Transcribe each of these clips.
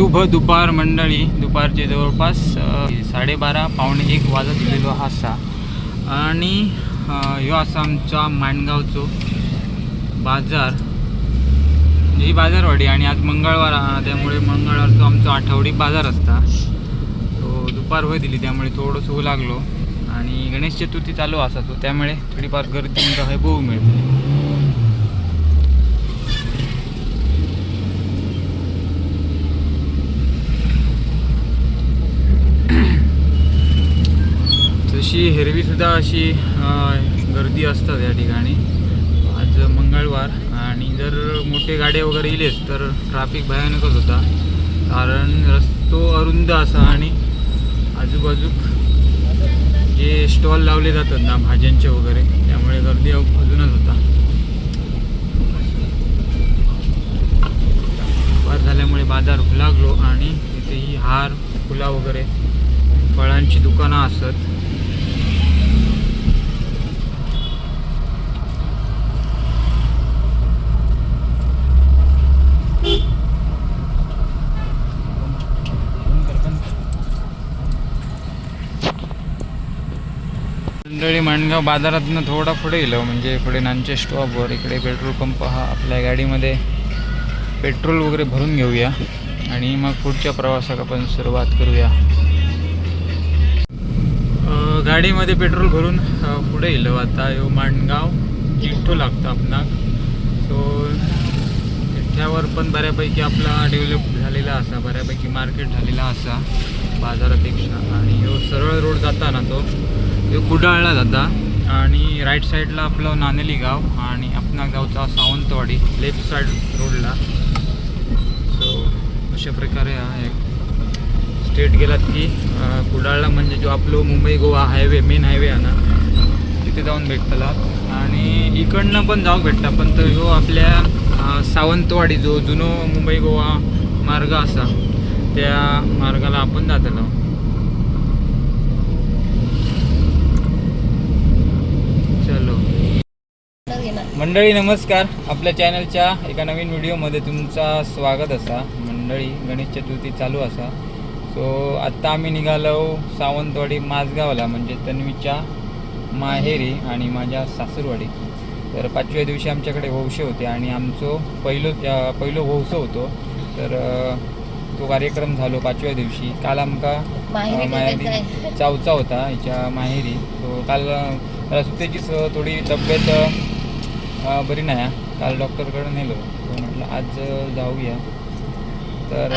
शुभ दुपार मंडळी. दुपारचे जवळपास साडेबारा पावणे एक वाजत गेलो हा असा. आणि ह्यो असा आमचा माणगावचो बाजार. म्हणजे ही बाजारवाडी आणि आज मंगळवार हा, त्यामुळे मंगळवारचो आमचो आठवडी बाजार असता. तो दुपार होय दिली त्यामुळे थोडंसं ऊन लागलो. आणि गणेश चतुर्थी चालू असा तो त्यामुळे थोडीफार गर्दी तुमका हे बघू मिळते. अशी हिरवीसुद्धा अशी गर्दी असतात या ठिकाणी. आज मंगळवार आणि जर मोठे गाड्या वगैरे इलेच तर ट्रॅफिक भयानकच होता. कारण रस्तो अरुंद असा आणि आजूबाजूक जे स्टॉल लावले जातात ना भाज्यांचे वगैरे त्यामुळे गर्दी अजूनच होता. दुपार झाल्यामुळे बाजार लागलो आणि तिथेही हार फुला वगैरे फळांची दुकानं असत. मंडळी माणगाव बाजारातनं थोडा पुढे गेलो म्हणजे पुढे नांचे स्टॉपवर इकडे पेट्रोल पंप हा आपल्या गाडीमध्ये पेट्रोल वगैरे भरून घेऊया आणि मग पुढच्या प्रवासाक आपण सुरुवात करूया. गाडीमध्ये पेट्रोल भरून पुढे गेलो. आता ह्यो माणगाव चिठ्ठो लागतो आपणाक सो चिठ्ठ्यावर पण बऱ्यापैकी आपला डेव्हलप झालेला असा बऱ्यापैकी मार्केट झालेला असा बाजारापेक्षा. आणि ह्यो सरळ रोड जाताना तो कुडाळला जाता. आणि राईट साईडला आपलं नानेली गाव आणि आपणा गावचा सावंतवाडी लेफ्ट साईड रोडला सो अशा प्रकारे आहे स्टेट गेलात की कुडाळला म्हणजे जो आपलं Mumbai Goa highway main highway आहे ना तिथे जाऊन भेटतला. आणि इकडनं पण जाऊ भेटता पण तो ह्यो आपल्या सावंतवाडी जो जुनो मुंबई गोवा मार्ग असा त्या मार्गाला आपण जातलो चलो मंडळी नमस्कार. आपल्या चॅनलच्या एका नवीन व्हिडिओमध्ये तुमचा स्वागत असा. मंडळी गणेश चतुर्थी चालू असा. सो आत्ता आम्ही निघालो सावंतवाडी माझगावला म्हणजे तन्वीच्या माहेरी आणि माझ्या सासूरवाडी. तर पाचव्या दिवशी आमच्याकडे वंश होते आणि आमचो पहिलो पहिलो वंश होतो. तर तो कार्यक्रम झालो पाचव्या दिवशी. काल आमका माहेरी चावचा होता हिच्या माहेरी. तो काल अं, थोडी तब्येत बरी नाही. काल डॉक्टरकडे नेलो. तो म्हटलं आज जाऊया. तर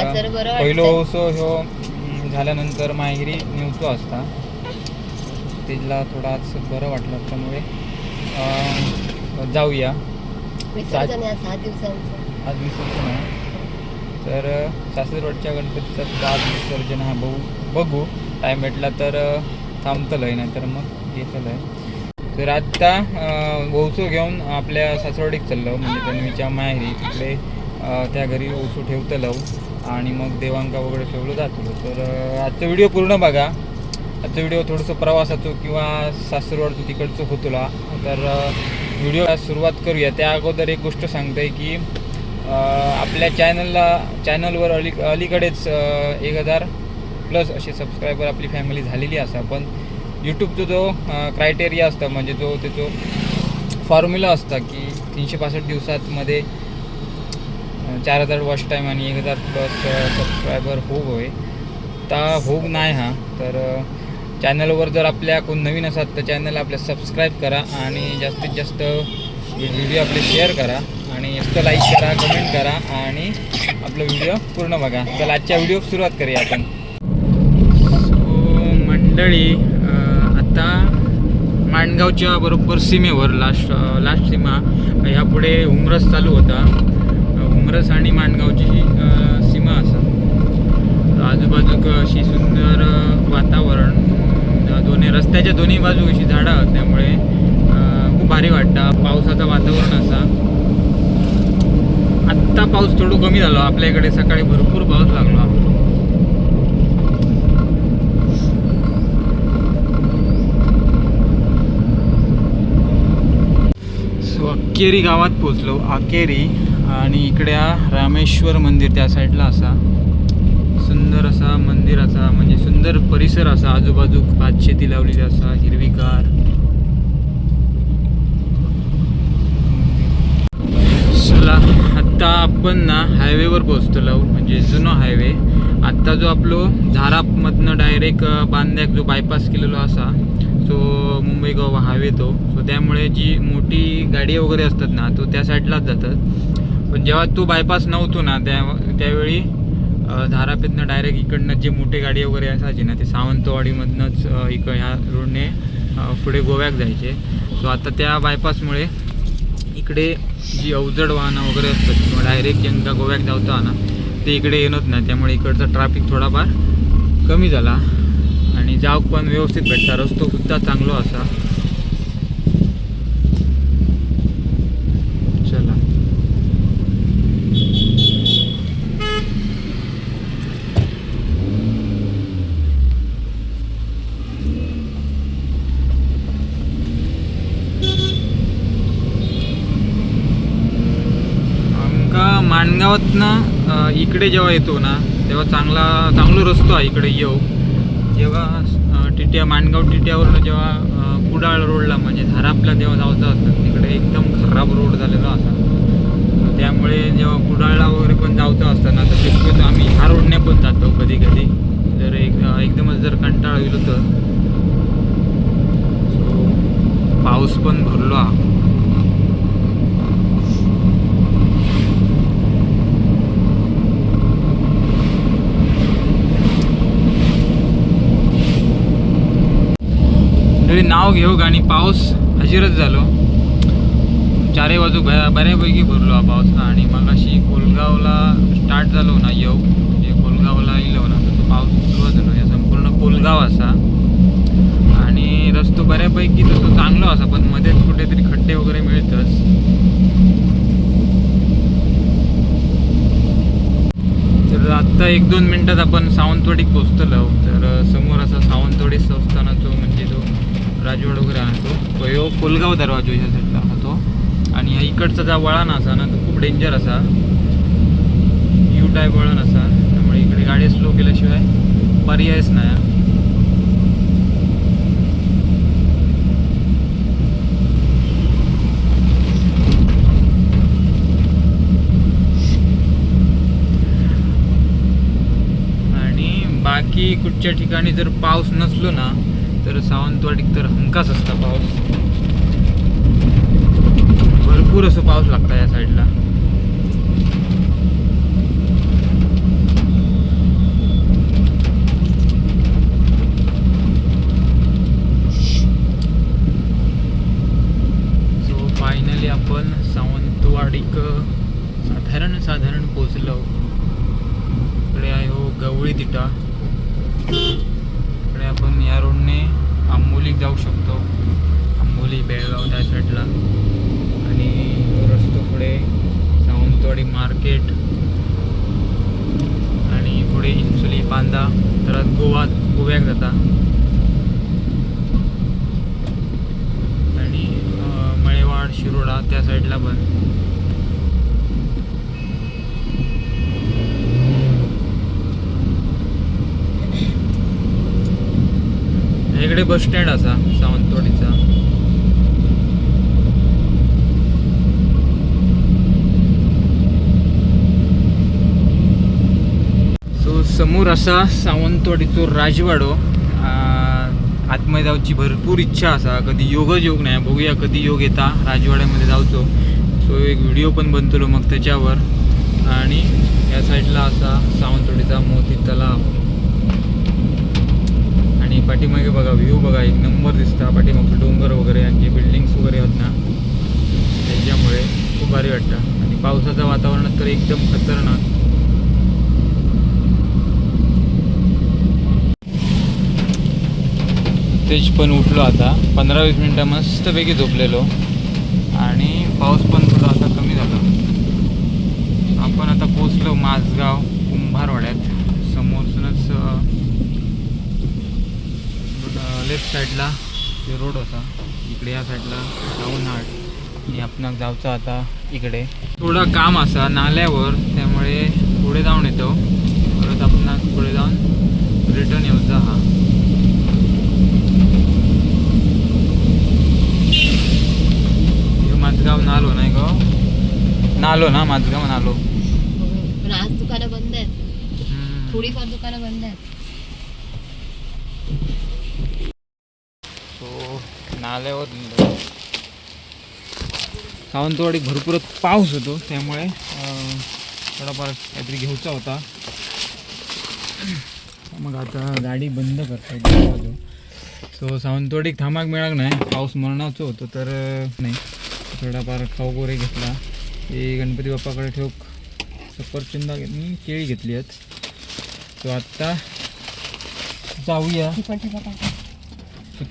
पहिलो. ओसो ह्यो झाल्यानंतर माहेरी नेवचो असता तिला थोडं आज बरं वाटलं त्यामुळे जाऊया. आज विसर्जन आहे तर सासरवाडच्या गणपतीचा सुद्धा आज विसर्जन हा बघू बघू. टाईम भेटला तर थांबतलं आहे नाहीतर मग येतलं आहे तर आत्ता ओसू घेऊन आपल्या सासरवाडीत चाललो म्हणजे तन्वीच्या माहेरी. तिकडे त्या घरी ओसू ठेवतलो आणि मग देवांका वगैरे ठेवलं जातो तर आजचा व्हिडिओ पूर्ण बघा. आजचा व्हिडिओ थोडंसं प्रवासाचो किंवा सासरवाडचं तिकडचं होतोला. तर व्हिडिओ सुरुवात करूया. त्या अगोदर एक गोष्ट सांगते की आपल्या चॅनलला चॅनलवर अली अलीकडेच एक हजार प्लस असे सबस्क्रायबर आपली फॅमिली झालेली असा. पण यूट्यूबचा जो क्रायटेरिया असतं म्हणजे जो त्याचो फॉर्म्युला असता की तीनशे पासष्ट दिवसातमध्ये चार हजार वॉच टाईम आणि एक हजार प्लस सबस्क्रायबर होग होय. ता होग नाही हा तर चॅनलवर जर आपल्या कोण नवीन असतात तर चॅनल आपल्या सबस्क्राईब करा आणि जास्तीत जास्त व्हिडिओ आपले शेअर करा आणि जास्त लाईक करा कमेंट करा आणि आपला व्हिडिओ पूर्ण बघा. तर आजच्या व्हिडिओ सुरुवात करूया आपण. सो मंडळी माणगावच्या बरोबर सीमेवर लास्ट लास्ट सीमा ह्यापुढे उमरस चालू होता. उमरस आणि माणगावची ही सीमा असा. आजूबाजूक अशी सुंदर वातावरण. दोन्ही रस्त्याच्या दोन्ही बाजू अशी झाडं त्यामुळे खूप भारी वाटतं. पावसाचं वातावरण असा. आत्ता पाऊस थोडं कमी झाला. आपल्या इकडे सकाळी भरपूर पाऊस लागला सो अक्केरी गावात पोचलो अकेरी आणि इकडे रामेश्वर मंदिर त्या साईडला असा सुंदर असा मंदिर असा म्हणजे सुंदर परिसर असा आजूबाजू भात शेती लावलेली असा हिरवीगार चला आत्ता आपण ना हायवेवर पोहोचतो म्हणजे जुनो हायवे आत्ता जो आपलो झारापमधनं डायरेक्ट बांद्याक जो बायपास केलेलो असा सो मुंबई गोवा हायवे तो. सो त्यामुळे जी मोठी गाडी वगैरे असतात ना तो त्या साईडलाच जातात. पण जेव्हा तो बायपास नव्हतो ना त्या त्यावेळी धारापेतनं डायरेक्ट इकडनं जे मोठे गाडी वगैरे असायची ना ते सावंतवाडीमधनंच इक ह्या रोडने पुढे गोव्याक जायचे. सो आता त्या बायपासमुळे इकडे जी अवजड वाहनं वगैरे असतात किंवा डायरेक्ट यंदा गोव्याक धावताना ते इकडे येणत नाही. त्यामुळे इकडचा ट्रॅफिक थोडाफार कमी झाला. आणि जावक पण व्यवस्थित भेटता. रस्तो सुद्धा चांगलो असा चला आमका इथनं इकडे जेव्हा येतो ना तेव्हा चांगला चांगलो रस्तो आहे इकडे येऊ. जेव्हा टिट्या माणगाव टिट्यावरनं जेव्हा कुडाळ रोडला म्हणजे धारापला जेव्हा जायचं असतं तिकडे एकदम खराब रोड झालेला असा. त्यामुळे जेव्हा कुडाळला वगैरे पण जावतं असताना तर शक्यतो आम्ही ह्या रोडने पण जातो कधी कधी जर एक एकदमच जर कंटाळा येईल तर. सो पाऊस पण भरलो हा तरी नाव घेऊ आणि पाऊस हजीरच झालो. चारही बाजू बऱ्यापैकी भरलो हा पाऊस. आणि मग अशी कोलगावला स्टार्ट झालो ना येऊ. म्हणजे कोलगावला येलो ना तसं पाऊस सुरुवात झालो. या म्हणजे संपूर्ण कोलगाव असा. आणि रस्तो बऱ्यापैकी तसं चांगलो असा पण मध्येच कुठेतरी खड्डे वगैरे मिळतच. तर आत्ता एक दोन मिनटात आपण सावंतवाडीत पोचतलो तर समोर असा सावंतवाडी संस्थानाचं राजवाड वगैरे आणतो. तो ह्यो कोलगाव दरवाजो ह्या साईडला होतो आणि ह्या इकडचा जो वळण असा ना तो खूप डेंजर असा. यू टाईप वळण असा. त्यामुळे इकडे गाडी स्लो केल्याशिवाय पर्यायच नाही. आणि बाकी कुठच्या ठिकाणी जर पाऊस नसलो ना तर सावंतवाडीत तर हमखास असता पाऊस. भरपूर असं पाऊस लागता या साईडला. सो फायनली आपण सावंतवाडीक साधारण साधारण पोचलो इकडे आहे हो गवळी तिटा. आपण या रोडने आंबोली जाऊ शकतो. आंबोली बेळगाव त्या साईडला आणि रस्तो पुढे सावंतवाडी मार्केट. आणि पुढे इंसुली बांदा परत गोवा गोव्याक जाता. आणि मळेवाड शिरोडा त्या साईडला पण. इकडे बस स्टँड असा सावंतवाडीचा. सो समोर असा सावंतवाडीचो राजवाडो आतमध्ये जाऊची भरपूर इच्छा असा कधी योगच योग नाही बघूया कधी योग येता राजवाड्यामध्ये जाऊचो सो एक व्हिडिओ पण बनतलो मग त्याच्यावर. आणि या साईडला असा सावंतवाडीचा मोती तलाव पाठीमागे बघा व्ह्यू बघा एक नंबर दिसता. पाठीमागचे डोंगर वगैरे आणि बिल्डिंग्स वगैरे आहेत ना त्याच्यामुळे खूप भारी वाटतं. आणि पावसाचं वातावरण तर एकदम खतरनाक. तेच पण उठलो आता. पंधरा वीस मिनटं मस्तपैकी झोपलेलो. आणि पाऊस पण थोडा आता कमी झाला. आपण आता पोचलो माझगाव कुंभारवाड्यात समोरच लेफ्ट साईडला ते रोड होता. इकडे या साईडला जाऊन हाट. आणि आपण जाऊचं आता इकडे. थोडं काम असा नाल्यावर त्यामुळे पुढे जाऊन येतो. परत आपण पुढे रिटर्न येऊचा हा. माझगाव नालो नाही गो. नालो ना माझगाव नालो. पण आज दुकानं बंद आहेत. थोडीफार दुकानं बंद आहेत. नाल्यावर सावंतवाडीत भरपूर पाऊस होतो त्यामुळे थोडाफार काहीतरी घ्यायचा होता. मग आता गाडी बंद करता सो सावंतवाडीत थांबाक मिळाक नाही. पाऊस मरणाचं होतं तर नाही. थोडाफार खाऊ गोरे घेतला. ते गणपती बाप्पाकडे ठेवक सफरचंदा घेतली केळी घेतली आहेत. सो आत्ता जाऊया.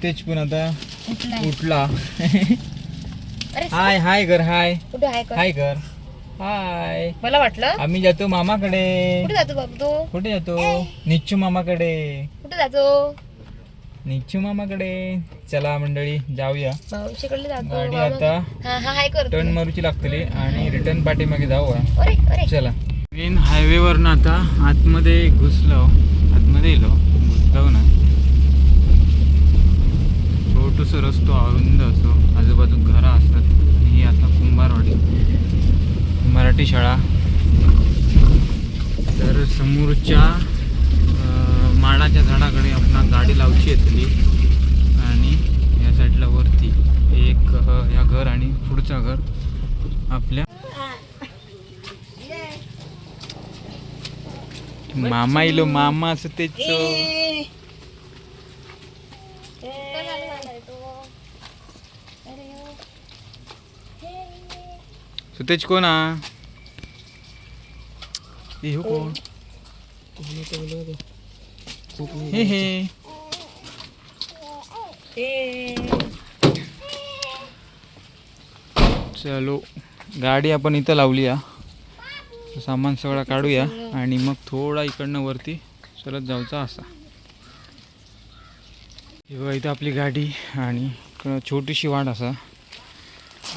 ती पण आता उठला. हाय हाय कर हाय. कुठे आहे का हाय कर हाय. मला वाटलं आम्ही जातो मामाकडे. कुठे जातो बाबू तू? कुठे जातो? निच्चू मामाकडे. कुठे जातो? निच्चू मामाकडे. चला मंडळी जाऊया. मावशीकडे जातो गाडी मामा- आता हा हा हाय टर्न मारूची लागतली आणि रिटर्न पाठीमागे जाऊया अरे अरे. चला. मेन हायवेवरनं आता आतमध्ये घुसलो. आतमध्ये येलो घुसलो ना छोटूसा रस्तो अरुंद असो आजूबाजू घरं असतात ही आता कुंभारवाडी. मराठी शाळा. तर समोरच्या माडाच्या झाडाकडे आपण गाडी लावची येतली आणि या साईडला वरती एक ह्या घर आणि पुढचं घर आपल्या मामा इलो मामा असं तेच तेच कोण हा हे हो कोण हे हे चलो गाडी आपण इथं लावली या सामान सगळं काढूया आणि मग थोडा इकडनं वरती चलत जाऊचा असा. हे बघा इथं आपली गाडी आणि छोटीशी वाट असा.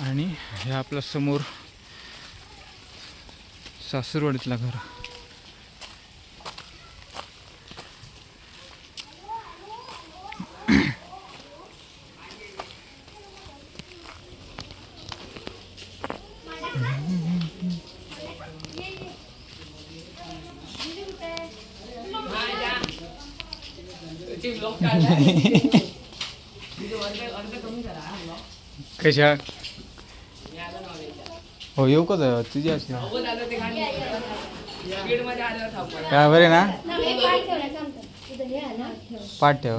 आणि हे आपल्यासमोर सासूरवाडीतला घर. कशा? हो येऊ का? तुझी अशी काय बरे ना? पाठ ठेव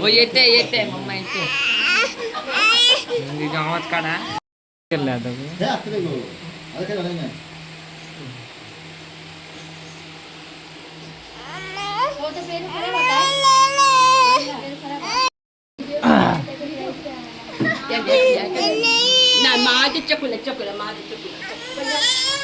हो येते येते. मम्मा येते. गावात काढा. केलं आता. ना माझे चकुले चकुले माझे चकुले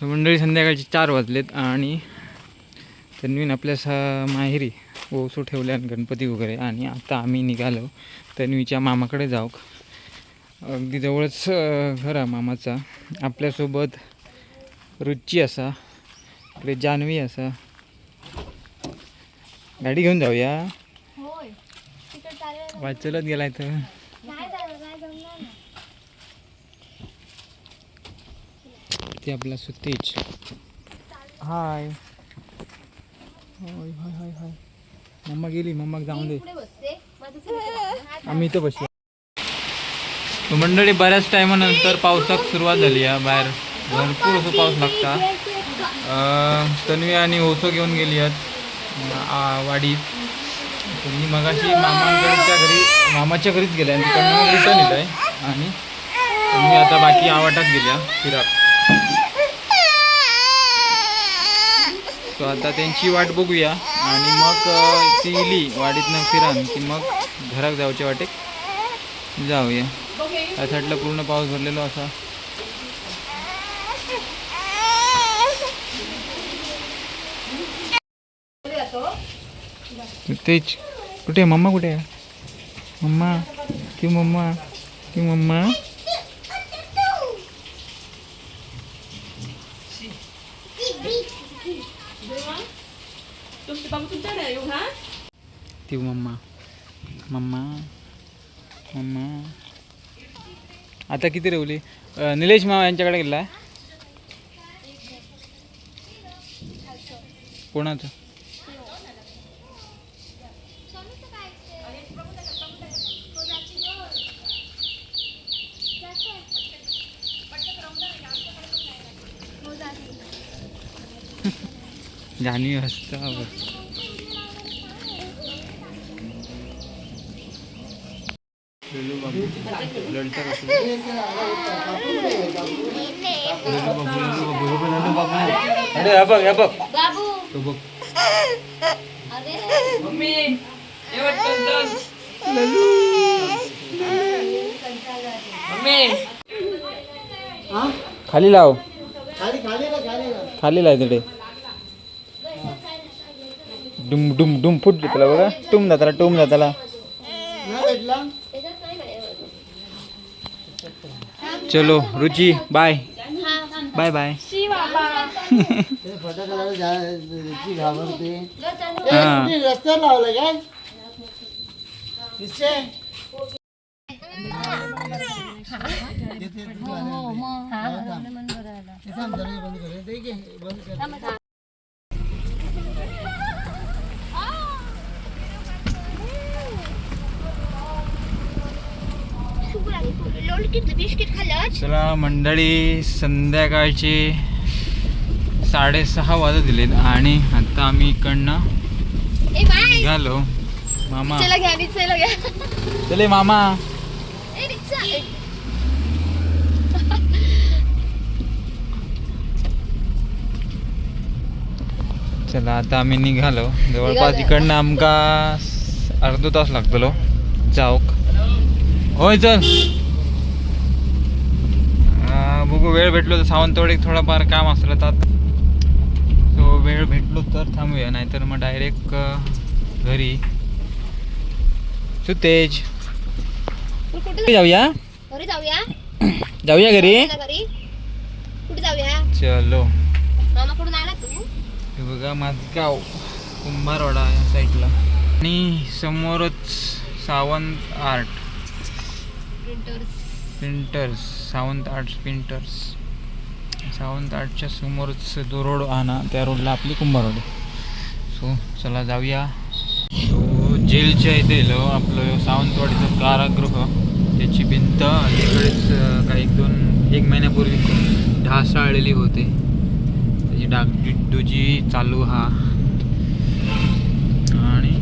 मंडळी संध्याकाळचे चार वाजलेत आणि तन्वीन आपल्या सा माहेरी ओसू ठेवल्या गणपती वगैरे आणि आता आम्ही निघालो तन्वीच्या मामाकडे जाऊ अगदी जवळच घरा घर आहे मामाचा. आपल्यासोबत रुची असा इकडे जान्हवी असा. गाडी घेऊन जाऊया. वाचलत गेलाय तर ते आपला सुतेज हाय. हाय हाय हाय हाय. मम्मा गेली मम्मा जाऊन दे. आम्ही इथं बसलो मंडळी बऱ्याच टायमानंतर पावसाक सुरुवात झाली आहे बाहेर. भरपूर असं पाऊस लागता. तन्वी आणि ओसो घेऊन गेली आहेत वाडीत मी मगाशी मामांकडच्या घरी मामाच्या घरीच गेल्या आणि तिकडनं रिटर्न येत आहे. आणि मी आता बाकी आवाटात गेल्या फिराक सो आता त्यांची वाट बघूया. आणि मग ती इली वाडीतनं फिरान की मग घरात जाऊच्या वाटेक जाऊया. त्या साईडला पूर्ण पाऊस भरलेलो असा तेच कुठे आहे? मम्मा कुठे आहे? मम्मा? ती मम्मा? ती मम्मा? ती मम्मा. मम्मा. मम्मा. आता किती रेवली? निलेश मामा यांच्याकडे गेला. कोणाचं जाणी हसता बघ. लल्लू बाबू लढता कसं लल्लू बाबू लल्लू बाबू हे बघ, लल्लू बाबू अरे हा बघ हा बघ. बाबू. तो बघ. अरे. मम्मी ये वाटतं चल. मम्मी. खाली लाव. खाली लाव तिथे डुम डुम डुम फुट त्याला बघा. टुम जाताला टुम जाताला. चलो रुची बाय बाय बाय हा रस्ता लावला काय निश्चय बिस्किट खाल्लं चला मंडळी संध्याकाळचे साडेसहा वाजत दिलेत आणि आता आम्ही इकडनं निघालो. मामा. चला मामा. चला आता आम्ही निघालो. जवळपास. इकडनं आमका अर्धो तास लागतलो. जाऊक. होय चल. वेळ भेटलो तर सावंतवाडीत थोडाफार काम असलं तर. सो वेळ भेटलो तर थांबूया नाहीतर मग डायरेक्ट घरी. सुतेज. जाऊया? जाऊया? जाऊया घरी. चला घरी? कुठे जाऊया? चलो. मामा कुठून आला तू? हे बघा माझगाव कुंभारवाडा या साईडला आणि समोरच Sawant art. Printers printers Sawant arts painters. Sawant आर्टच्या समोरच जो रोड आणा ना त्या रोडला आपली कुंभारवाडी. सो चला जाऊया. सो जेलच्या इथे येलो आपलं सावंतवाडीचं कारागृह. त्याची भिंत अलीकडेच काही एक दोन एक महिन्यापूर्वी ढासाळलेली होते. त्याची डागडुजी चालू हा. आणि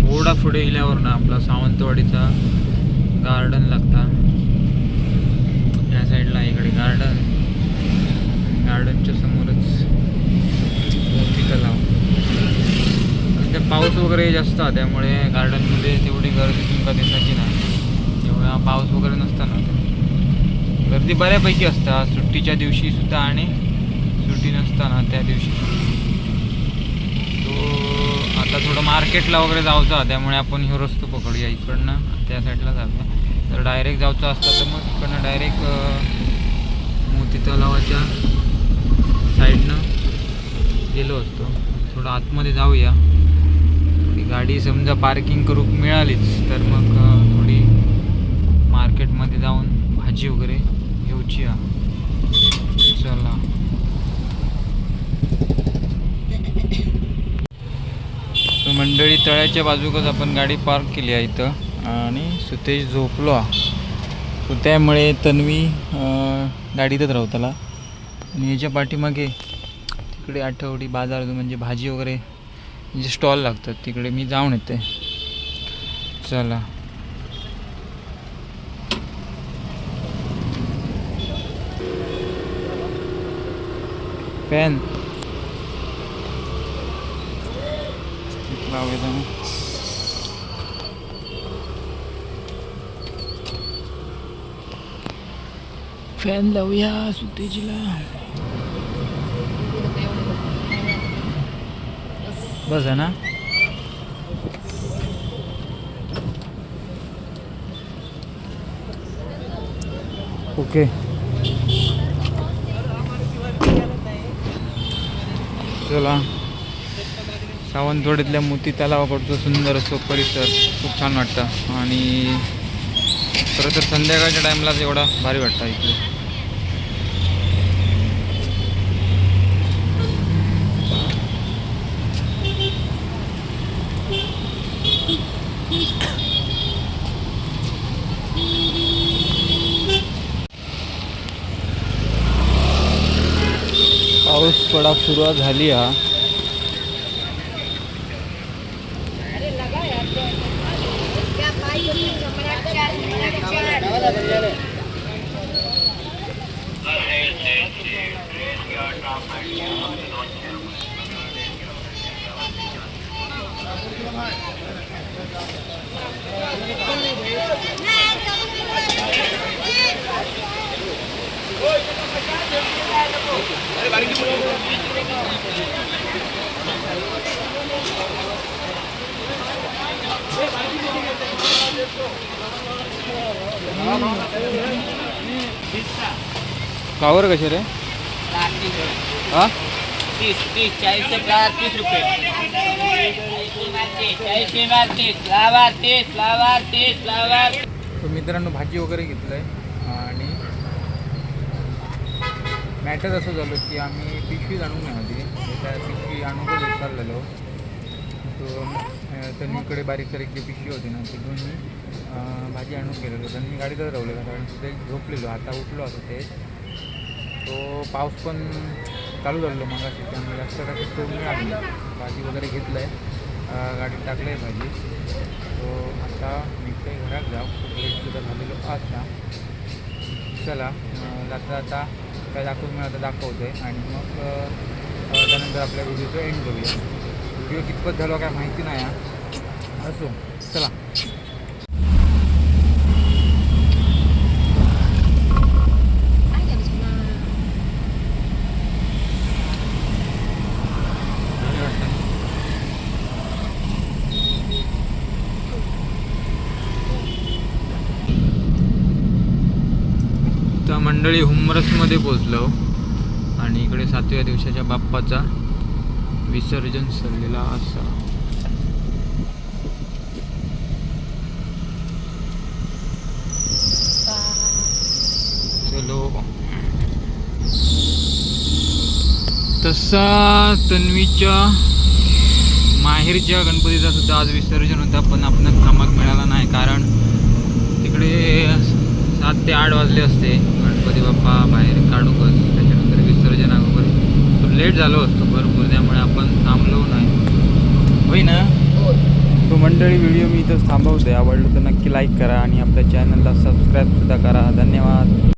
थोडा पुढे गेल्यावर ना आपला सावंतवाडीचा गार्डन लागता. साईडला इकडे गार्डन. गार्डनच्या समोरच मोठी तलाव आणि ते पाऊस वगैरे जास्त त्यामुळे गार्डनमध्ये तेवढी गर्दी तुमका दिसायची नाही. जेव्हा पाऊस वगैरे नसताना. गर्दी बऱ्यापैकी असता सुट्टीच्या दिवशी सुद्धा आणि सुट्टी नसताना त्या दिवशी तो आता थोडं मार्केटला वगैरे जायचं त्यामुळे आपण ह्यो रस्तो पकडूया इकडनं. त्या साईडला जाऊया. तर डायरेक्ट जायचं असतं तर मग इकडनं डायरेक्ट मोती तलावाच्या साईडनं गेलो असतो. थोडं आतमध्ये जाऊया. गाडी समजा पार्किंग करू मिळालीच तर मग थोडी मार्केटमध्ये जाऊन भाजी वगैरे घेऊची चला. तर मंडळी तळ्याच्या बाजूकच आपण गाडी पार्क केली आहे इथं. आणि सुतेश झोपलो. हा. सो त्यामुळे तन्वी गाडीतच राहताला आणि याच्या पाठीमागे तिकडे आठवडी बाजार म्हणजे भाजी वगैरे जे स्टॉल लागतात तिकडे मी जाऊन येते. चला. पॅन लावायचा मग फॅन लावूया सुतेजीला. बस आहे ना? ओके चला. सावंतवाडीतल्या मोती तलावाकडचं सुंदर असं परिसर. खूप छान वाटतं. आणि खरं तर संध्याकाळच्या टाईमलाच एवढा भारी वाटतं इकडे. पाऊस पडाक सुरुवात झाली हा. फ्लावर कसे रे? हा? तीस तीस फ्लावर तीस रुपये. चाळीसशे तीस फ्लावर तीस फ्लावर तीस फ्लावर तर मित्रांनो भाजी वगैरे घेतलं आहे आणि मॅटर असं झालं की आम्ही पिशवी आणून नाही त्या पिशवी आणून चाललेलो तो तन्वीकडे बारीक सारीक जी पिशवी होती ना ती घेऊन मी भाजी आणून गेलेलो. तर मी गाडीतच राहिलेलो कारण तिथे झोपलेलो. आता उठलो असं ते. तो पाऊस पण चालू झालेलो मग अशी त्यामुळे जास्त काही तो मिळाली भाजी वगैरे घेतलं आहे गाडीत टाकलं आहे भाजी. तो आता निघते घरात जाऊ खूप सुद्धा झालेलो असता. चला जाता जाता काय दाखवून मिळालं दाखवतो आहे आणि मग त्यानंतर आपल्या व्हिडिओचं एंड करूया. व्हिडिओ कितपत झालो हो काय माहिती नाही असो. चला. आता मंडळी हुमरसमध्ये पोचलो आणि इकडे सातव्या दिवसाच्या बाप्पाचा विसर्जन चाललेला असा. चलो. तसा तन्वीच्या माहेरच्या गणपतीचा सुद्धा आज विसर्जन होता पण आपण क्रमांक मिळाला नाही कारण तिकडे सात ते आठ वाजले असते. गणपती बाप्पा बाहेर काढूकच त्याच्यानंतर विसर्जनावर तो लेट झालो असतो भरपूर त्यामुळे आपण थांबलो नाही. होई ना? तो मंडळी व्हिडिओ मी इथंच थांबवते आवडलं तर नक्की लाईक करा आणि आपल्या चॅनलला सबस्क्राईबसुद्धा करा. धन्यवाद.